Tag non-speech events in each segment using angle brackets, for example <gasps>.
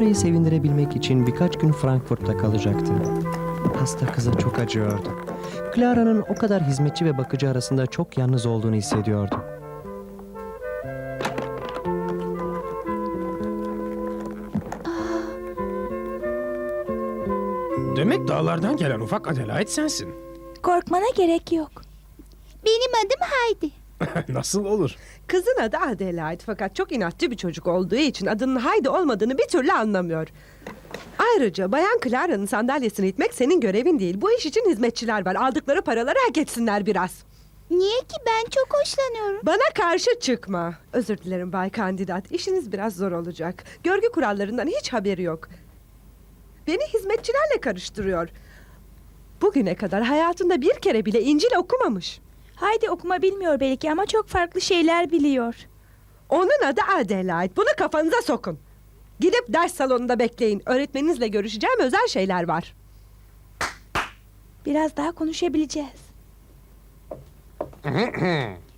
Clara'yı sevindirebilmek için birkaç gün Frankfurt'ta kalacaktı. Hasta kıza çok acıyordu. Clara'nın o kadar hizmetçi ve bakıcı arasında çok yalnız olduğunu hissediyordu. Demek dağlardan gelen ufak Adelaide sensin. Korkmana gerek yok. Benim adım Haydi. <laughs> Nasıl olur? Kızın adı Adelaide fakat çok inatçı bir çocuk olduğu için adının Haydi olmadığını bir türlü anlamıyor. Ayrıca Bayan Clara'nın sandalyesini itmek senin görevin değil. Bu iş için hizmetçiler var. Aldıkları paraları hak etsinler biraz. Niye ki ben çok hoşlanıyorum. Bana karşı çıkma. Özür dilerim Bay Kandidat. İşiniz biraz zor olacak. Görgü kurallarından hiç haberi yok. Beni hizmetçilerle karıştırıyor. Bugüne kadar hayatında bir kere bile İncil okumamış. Haydi okuma bilmiyor belki ama çok farklı şeyler biliyor. Onun adı Adelaide. Bunu kafanıza sokun. Gidip ders salonunda bekleyin. Öğretmeninizle görüşeceğim özel şeyler var. Biraz daha konuşabileceğiz. <clears throat>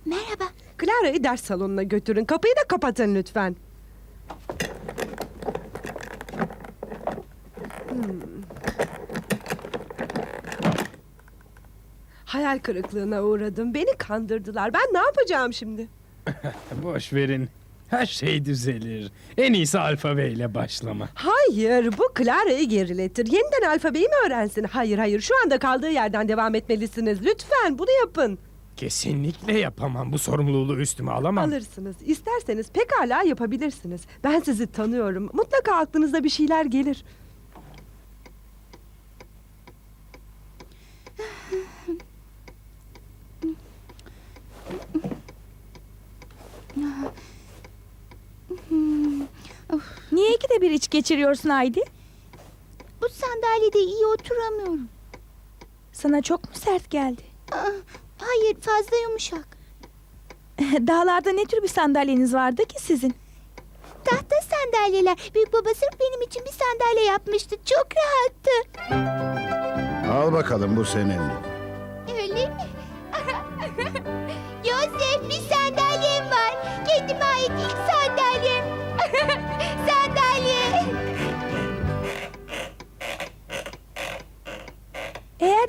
Merhaba. Clara'yı ders salonuna götürün. Kapıyı da kapatın lütfen. Hmm. Hayal kırıklığına uğradım. Beni kandırdılar. Ben ne yapacağım şimdi? <laughs> Boş verin. Her şey düzelir. En iyisi alfabeyle başlama. Hayır, bu Clara'yı geriletir. Yeniden alfabeyi mi öğrensin? Hayır, hayır. Şu anda kaldığı yerden devam etmelisiniz. Lütfen bunu yapın. Kesinlikle yapamam. Bu sorumluluğu üstüme alamam. Alırsınız. İsterseniz pekala yapabilirsiniz. Ben sizi tanıyorum. Mutlaka aklınıza bir şeyler gelir. Niye ikide bir iç geçiriyorsun Haydi? Bu sandalyede iyi oturamıyorum. Sana çok mu sert geldi? Aa, hayır fazla yumuşak. <laughs> Dağlarda ne tür bir sandalyeniz vardı ki sizin? Tahta sandalyeler. Büyük baba sırf benim için bir sandalye yapmıştı. Çok rahattı. Al bakalım bu senin. Öyle mi? <laughs> Yosef bir sandalyem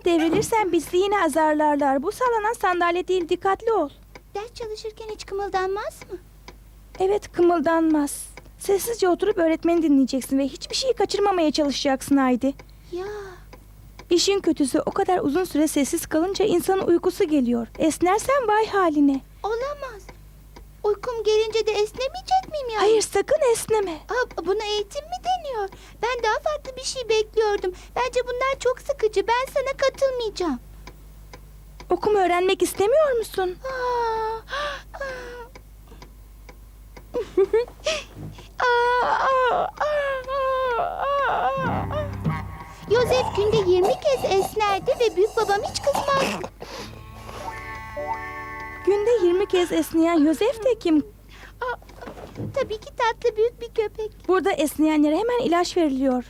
Devrilirsen bizi yine azarlarlar. Bu sallanan sandalye değil dikkatli ol. Ders çalışırken hiç kımıldanmaz mı? Evet kımıldanmaz. Sessizce oturup öğretmeni dinleyeceksin ve hiçbir şeyi kaçırmamaya çalışacaksın Haydi. Ya İşin kötüsü o kadar uzun süre sessiz kalınca insanın uykusu geliyor. Esnersen vay haline. olamaz. Uykum gelince de esnemeyecek miyim yani? Hayır sakın esneme. Aa, buna eğitim mi deniyor? Ben daha farklı bir şey bekliyordum. Bence bunlar çok sıkıcı. Ben sana katılmayacağım. Okuma öğrenmek istemiyor musun? Aa, aa, <laughs> aa, aa, aa. Yosef günde 20 kez esnerdi ve büyük babam hiç 20 kez esneyen Yosef de kim? Aa, tabii ki tatlı büyük bir köpek. Burada esneyenlere hemen ilaç veriliyor.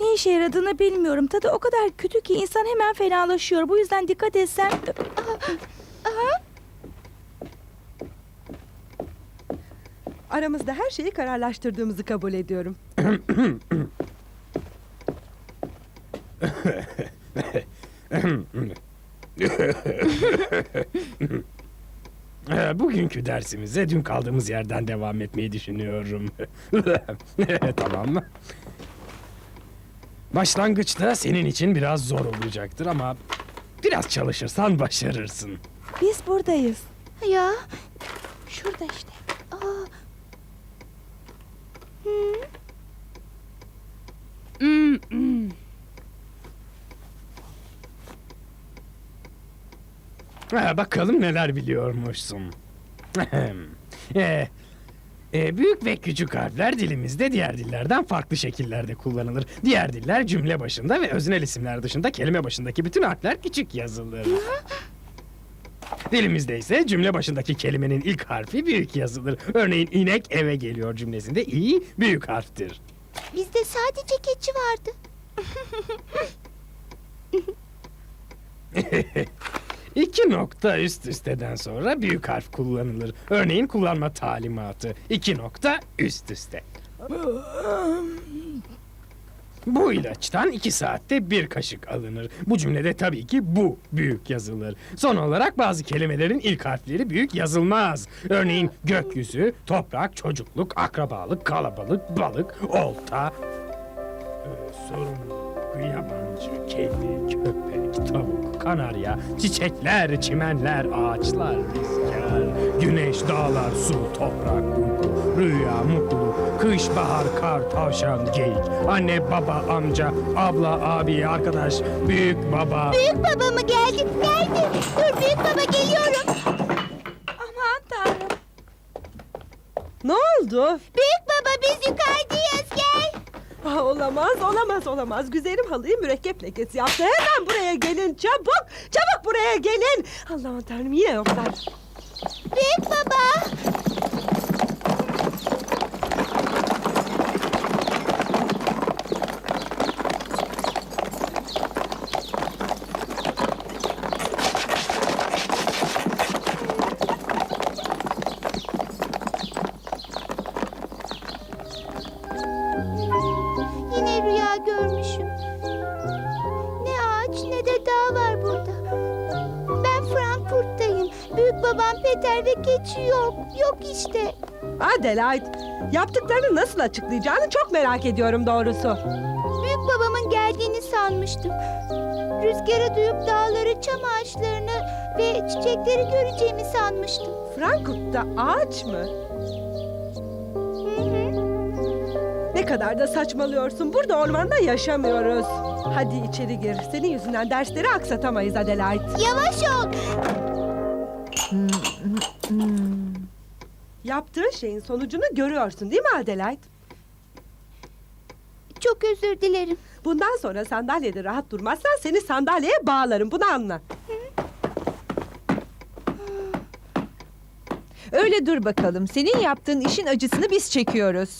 Ne işe yaradığını bilmiyorum. Tadı o kadar kötü ki insan hemen fenalaşıyor. Bu yüzden dikkat etsen... Aramızda her şeyi kararlaştırdığımızı kabul ediyorum. Ee, Bugünkü dersimize dün kaldığımız yerden devam etmeyi düşünüyorum. <laughs> tamam mı? Başlangıçta senin için biraz zor olacaktır ama biraz çalışırsan başarırsın. Biz buradayız. Ya. Şurada işte. Aa. Ha, bakalım neler biliyormuşsun. e, e, büyük ve küçük harfler dilimizde diğer dillerden farklı şekillerde kullanılır. Diğer diller cümle başında ve öznel isimler dışında kelime başındaki bütün harfler küçük yazılır. Dilimizde ise cümle başındaki kelimenin ilk harfi büyük yazılır. Örneğin inek eve geliyor cümlesinde i büyük harftir. Bizde sadece keçi vardı. <laughs> İki nokta üst üsteden sonra büyük harf kullanılır. Örneğin kullanma talimatı. İki nokta üst üste. Bu ilaçtan iki saatte bir kaşık alınır. Bu cümlede tabii ki bu büyük yazılır. Son olarak bazı kelimelerin ilk harfleri büyük yazılmaz. Örneğin gökyüzü, toprak, çocukluk, akrabalık, kalabalık, balık, olta, e, sorumluluk, yabancı, kedi, kanarya, çiçekler, çimenler, ağaçlar, rüzgar, güneş, dağlar, su, toprak, uyku, rüya, mutluluk, kış, bahar, kar, tavşan, geyik, anne, baba, amca, abla, abi, arkadaş, büyük baba. Büyük baba mı geldi? Geldi. Dur büyük baba geliyorum. Aman tanrım. Ne oldu? Büyük baba biz yukarıdayız gel. <laughs> Olamaz, olamaz, olamaz. Güzelim halıyı mürekkep lekesi yaptı. Hemen buraya gelin, çabuk, çabuk buraya gelin. Allah'ım tanrım yine yoklar. Büyük baba. Peter ve keçi yok. Yok işte. Adelaide, yaptıklarını nasıl açıklayacağını çok merak ediyorum doğrusu. Büyük babamın geldiğini sanmıştım. Rüzgarı duyup dağları, çam ağaçlarını ve çiçekleri göreceğimi sanmıştım. Frankfurt'ta ağaç mı? Hı hı. Ne kadar da saçmalıyorsun. Burada ormanda yaşamıyoruz. Hadi içeri gir. Senin yüzünden dersleri aksatamayız Adelaide. Yavaş ol. Yaptığın şeyin sonucunu görüyorsun değil mi Adelaide? Çok özür dilerim. Bundan sonra sandalyede rahat durmazsan seni sandalyeye bağlarım. Bunu anla. Öyle dur bakalım. Senin yaptığın işin acısını biz çekiyoruz.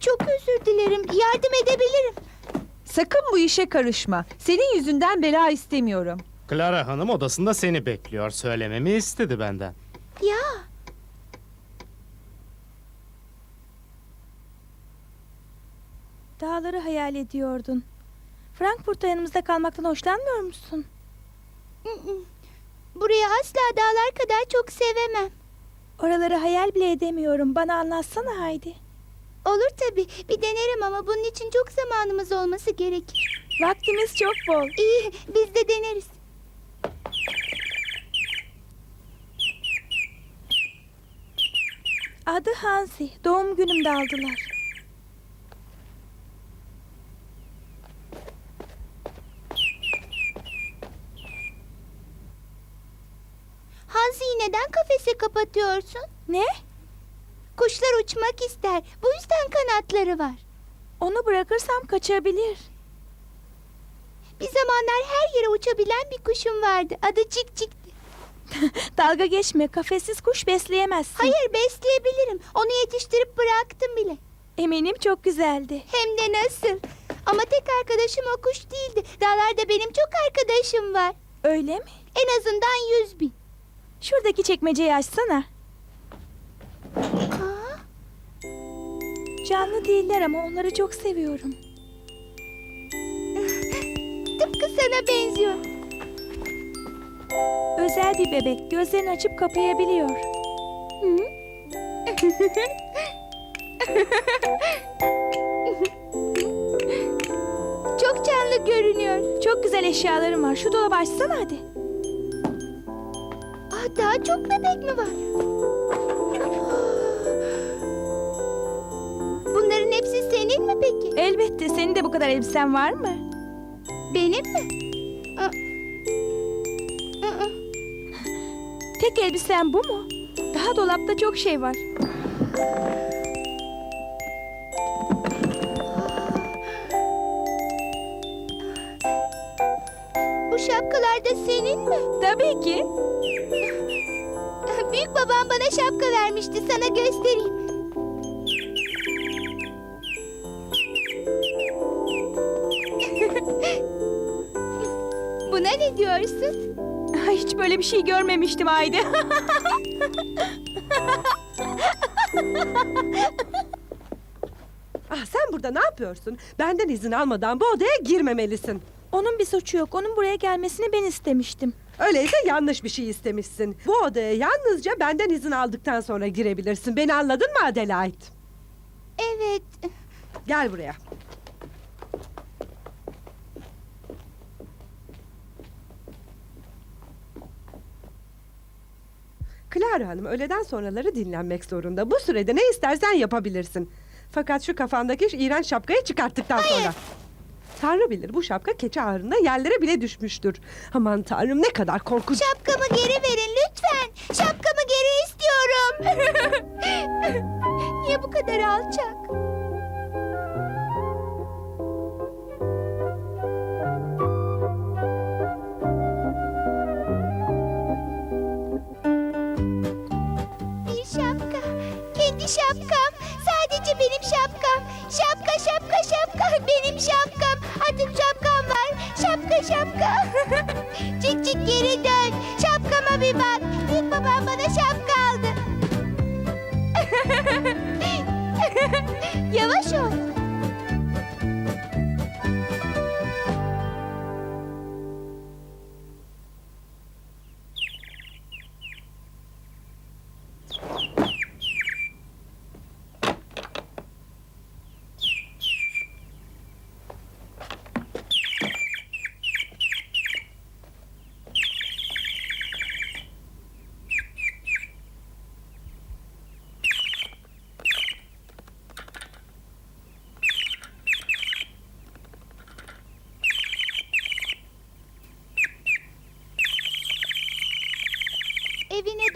Çok özür dilerim. Yardım edebilirim. Sakın bu işe karışma. Senin yüzünden bela istemiyorum. Clara Hanım odasında seni bekliyor. Söylememi istedi benden. Ya. Dağları hayal ediyordun. Frankfurt'ta yanımızda kalmaktan hoşlanmıyor musun? Burayı asla dağlar kadar çok sevemem. Oraları hayal bile edemiyorum. Bana anlatsana Haydi. Olur tabii. Bir denerim ama bunun için çok zamanımız olması gerekir. Vaktimiz çok bol. İyi, biz de deneriz. Adı Hansi. Doğum günümde aldılar. Hanzi'yi neden kafese kapatıyorsun? Ne? Kuşlar uçmak ister. Bu yüzden kanatları var. Onu bırakırsam kaçabilir. Bir zamanlar her yere uçabilen bir kuşum vardı. Adı Cik Cik'ti. <laughs> Dalga geçme. Kafessiz kuş besleyemezsin. Hayır besleyebilirim. Onu yetiştirip bıraktım bile. Eminim çok güzeldi. Hem de nasıl. Ama tek arkadaşım o kuş değildi. Dağlarda benim çok arkadaşım var. Öyle mi? En azından yüz bin. Şuradaki çekmeceyi açsana. Aa, Canlı değiller ama onları çok seviyorum. <laughs> tıpkı sana benziyor. Özel bir bebek. Gözlerini açıp kapayabiliyor. Çok canlı görünüyor. Çok güzel eşyalarım var. Şu dolabı açsana hadi. Aa, daha çok bebek mi var? Bunların hepsi senin mi peki? Elbette. Senin de bu kadar elbisen var mı? Benim mi? Aa. Tek elbisen bu mu? Daha dolapta çok şey var. Bu şapkalar da senin mi? Tabii ki. <laughs> Büyük babam bana şapka vermişti. Sana göstereyim. <laughs> Buna ne diyorsun? Hiç hiç böyle bir şey görmemiştim Haydi. Ah sen burada ne yapıyorsun? Benden izin almadan bu odaya girmemelisin. Onun bir suçu yok. Onun buraya gelmesini ben istemiştim. Öyleyse yanlış bir şey istemişsin. Bu odaya yalnızca benden izin aldıktan sonra girebilirsin. Beni anladın mı Adelaide? Evet. Gel buraya. Clara Hanım öğleden sonraları dinlenmek zorunda. Bu sürede ne istersen yapabilirsin. Fakat şu kafandaki iğrenç şapkayı çıkarttıktan sonra. Tanrı bilir bu şapka keçi ağrında yerlere bile düşmüştür. Aman tanrım ne kadar korkunç. Şapkamı geri verin lütfen. Şapkamı geri istiyorum. <laughs> Niye bu kadar alçak? Benim şapkam. Artık şapkam var. Şapka şapka. <laughs> Cik cik geri dön.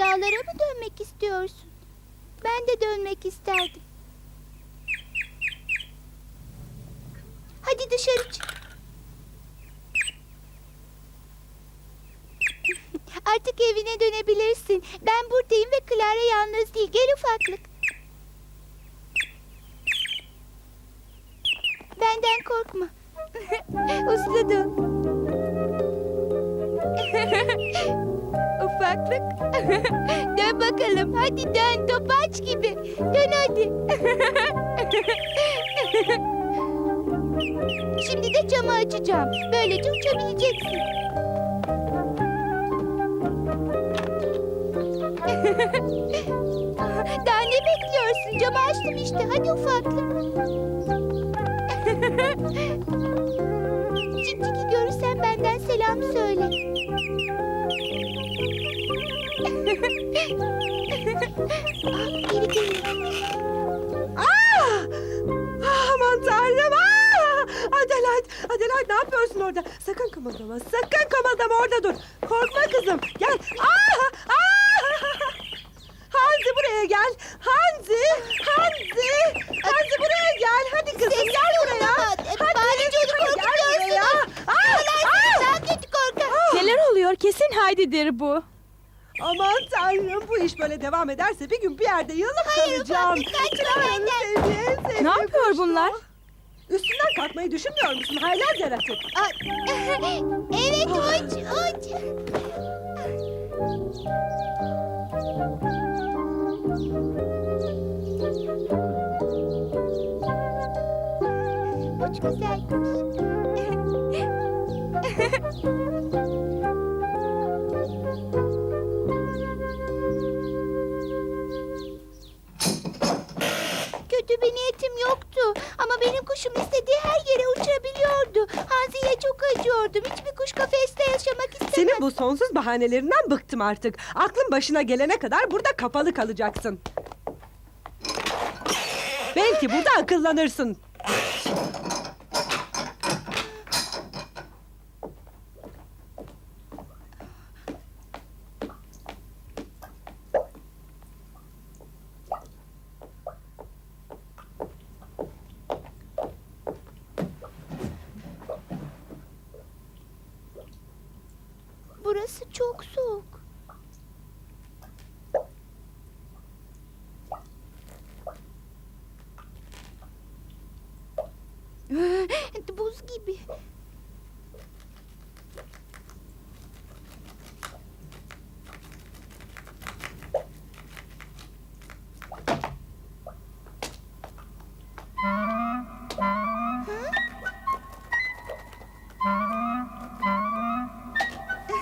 Dağlara mı dönmek istiyorsun? Ben de dönmek isterdim. Hadi dışarı çık. <laughs> Artık evine dönebilirsin. Ben buradayım ve Clara yalnız değil. Gel ufaklık. Benden korkma. <laughs> Usladım. <laughs> Ufaklık. <laughs> dön bakalım. Hadi dön topaç gibi. Dön hadi. <laughs> Şimdi de camı açacağım. Böylece uçabileceksin. <laughs> Daha ne bekliyorsun? Camı açtım işte. Hadi ufaklık. Cikcik'i görürsen benden selam söyle. Ah, geri geliyor. Ah! Ah, Aman tanrım! Ah! Adelaide, Adelaide ne yapıyorsun orada? Sakın kımıldama, sakın kımıldama orada dur. Korkma kızım, gel. Ah! Ah! Hanzi buraya gel. Hanzi, Hanzi, Hanzi buraya gel. Hadi kızım gel buraya. Hadi, Hadi, Bari çocuk hadi gel buraya. Ah! Ah! Daha kötü korkar. Neler oluyor? Kesin Haydi'dir bu. Aman tanrım bu iş böyle devam ederse bir gün bir yerde yığılıp kalacağım. Clara'nın sevdiği, en sevdiği Ne yapıyor kuş bu. bunlar? Üstünden kalkmayı düşünmüyor musun? Haylaz yaratık. <laughs> Evet uç uç. Uç güzel kuş. <laughs> kafeste yaşamak istemez. Senin bu sonsuz bahanelerinden bıktım artık. Aklın başına gelene kadar burada kapalı kalacaksın. Belki burada akıllanırsın. Burası çok soğuk.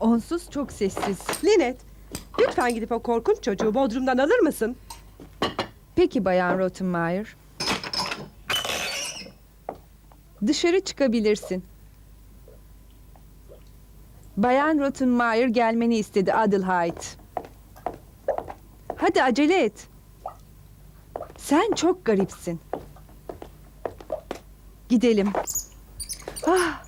Onsuz çok sessiz. Linet, lütfen gidip o korkunç çocuğu bodrumdan alır mısın? Peki Bayan Rottenmeier. Dışarı çıkabilirsin. Bayan Rottenmeier gelmeni istedi Adelheid. Hadi acele et. Sen çok garipsin. Gidelim. Ah,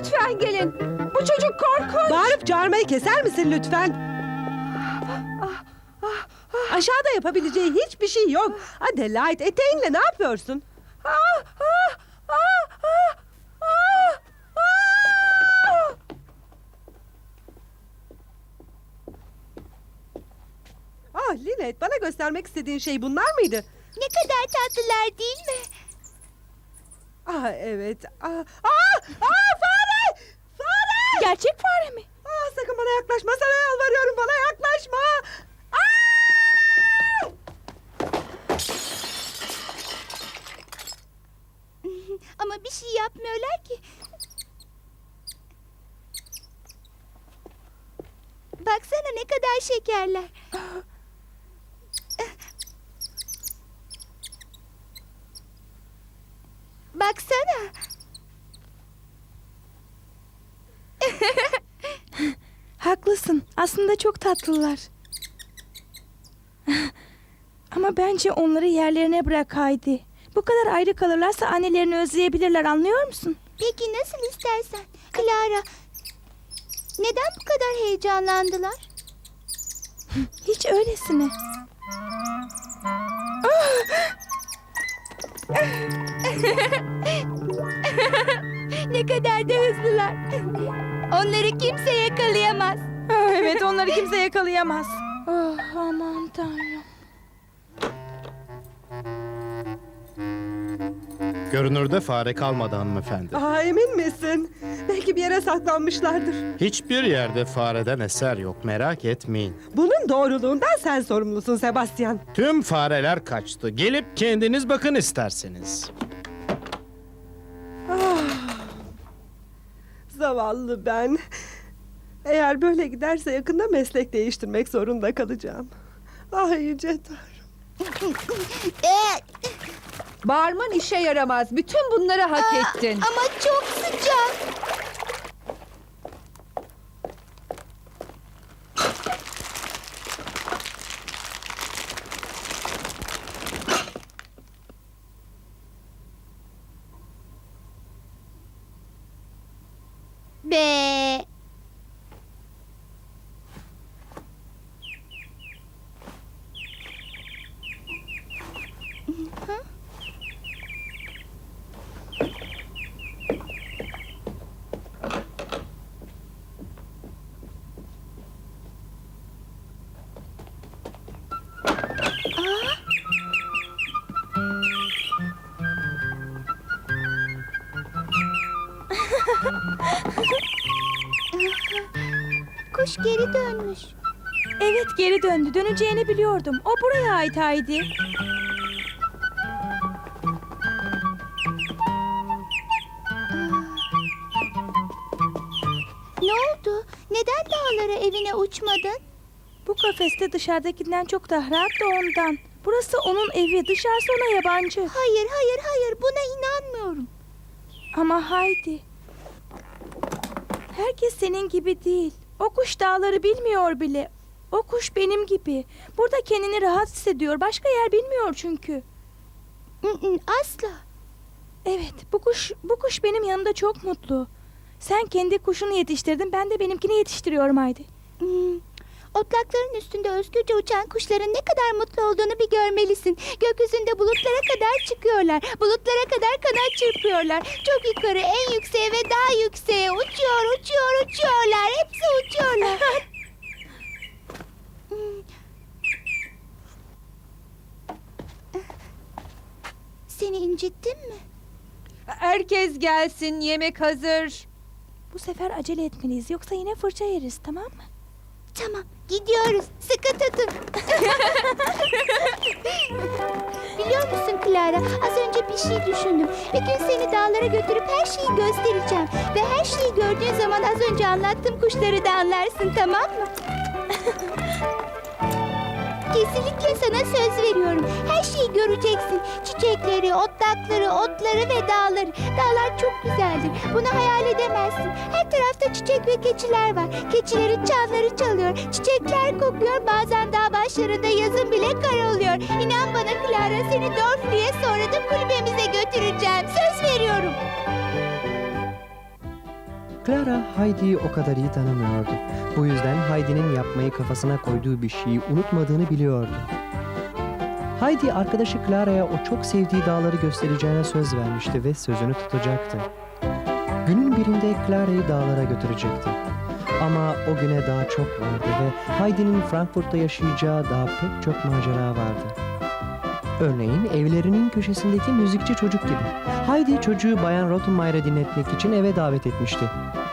lütfen gelin. Bu çocuk korkunç. Bağırıp çağırmayı keser misin lütfen? Aşağıda yapabileceği hiçbir şey yok. Adelaide eteğinle ne yapıyorsun? Ah Linet bana göstermek istediğin şey bunlar mıydı? Ne kadar tatlılar değil mi? Ah evet. Ah, ah, ah! Gerçek fare mi? Ah sakın bana yaklaşma sana yalvarıyorum bana yaklaşma. Ah! <laughs> Ama bir şey yapmıyorlar ki. Baksana ne kadar şekerler. <gasps> Baksana. <laughs> Haklısın. Aslında çok tatlılar. <laughs> Ama bence onları yerlerine bırak Haydi. Bu kadar ayrı kalırlarsa annelerini özleyebilirler anlıyor musun? Peki nasıl istersen. Clara, neden bu kadar heyecanlandılar? <laughs> Hiç öylesine. Ne kadar da hızlılar. Onları kimse yakalayamaz. Ah, evet onları kimse yakalayamaz. Oh, aman tanrım. Görünürde fare kalmadı hanımefendi. Ah emin misin? Belki bir yere saklanmışlardır. Hiçbir yerde fareden eser yok merak etmeyin. Bunun doğruluğundan sen sorumlusun Sebastian. Tüm fareler kaçtı. Gelip kendiniz bakın isterseniz. Zavallı ben. Eğer böyle giderse yakında meslek değiştirmek zorunda kalacağım. Ah yüce Tanrım. Ee, <laughs> Bağırman işe yaramaz. Bütün bunları hak ettin. ama çok dönmüş. Evet geri döndü. Döneceğini biliyordum. O buraya ait Haydi. Ne oldu? Neden dağlara evine uçmadın? Bu kafeste dışarıdakinden çok daha rahat da ondan. Burası onun evi. Dışarısı ona yabancı. Hayır, hayır, hayır. Buna inanmıyorum. Ama Haydi. Herkes senin gibi değil. O kuş dağları bilmiyor bile. O kuş benim gibi. Burada kendini rahat hissediyor. Başka yer bilmiyor çünkü. Asla. Evet, bu kuş bu kuş benim yanımda çok mutlu. Sen kendi kuşunu yetiştirdin, ben de benimkini yetiştiriyorum Haydi. Hmm, Otlakların üstünde özgürce uçan kuşların ne kadar mutlu olduğunu bir görmelisin. Gökyüzünde bulutlara kadar çıkıyorlar. Bulutlara kadar kanat çırpıyorlar. Çok yukarı, en yükseğe ve daha yükseğe uçuyor, uçuyor, uçuyorlar. Hepsi uçuyorlar. Seni incittim mi? Herkes gelsin yemek hazır. Bu sefer acele etmeliyiz yoksa yine fırça yeriz tamam mı? Tamam, gidiyoruz. Sıkı tutun. Biliyor musun Clara, az önce bir şey düşündüm. Bir gün seni dağlara götürüp her şeyi göstereceğim. Ve her şeyi gördüğün zaman az önce anlattığım kuşları da anlarsın, tamam mı? Kesinlikle sana söz veriyorum. Her şeyi göreceksin. Çiçekleri, otlakları, otları ve dağları. Dağlar çok güzeldir. Bunu hayal edemezsin. Her tarafta çiçek ve keçiler var. Keçilerin çanları çalıyor. Çiçekler kokuyor. Bazen dağ başlarında yazın bile kar oluyor. İnan bana Clara seni Dorfli'ye sonra da kulübemize götüreceğim. Söz veriyorum. Clara Heidi'yi o kadar iyi tanımıyordu. Bu yüzden Heidi'nin yapmayı kafasına koyduğu bir şeyi unutmadığını biliyordu. Heidi arkadaşı Clara'ya o çok sevdiği dağları göstereceğine söz vermişti ve sözünü tutacaktı. Günün birinde Clara'yı dağlara götürecekti. Ama o güne daha çok vardı ve Heidi'nin Frankfurt'ta yaşayacağı daha pek çok macera vardı. Örneğin evlerinin köşesindeki müzikçi çocuk gibi. Heidi çocuğu Bayan Rottenmeier'e dinletmek için eve davet etmişti.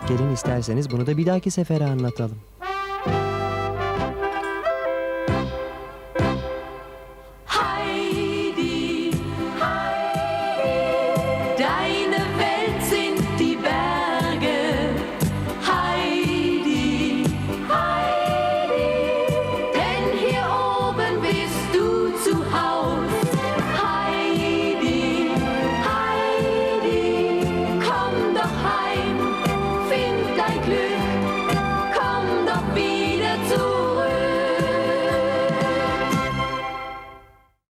Gelin isterseniz bunu da bir dahaki sefere anlatalım.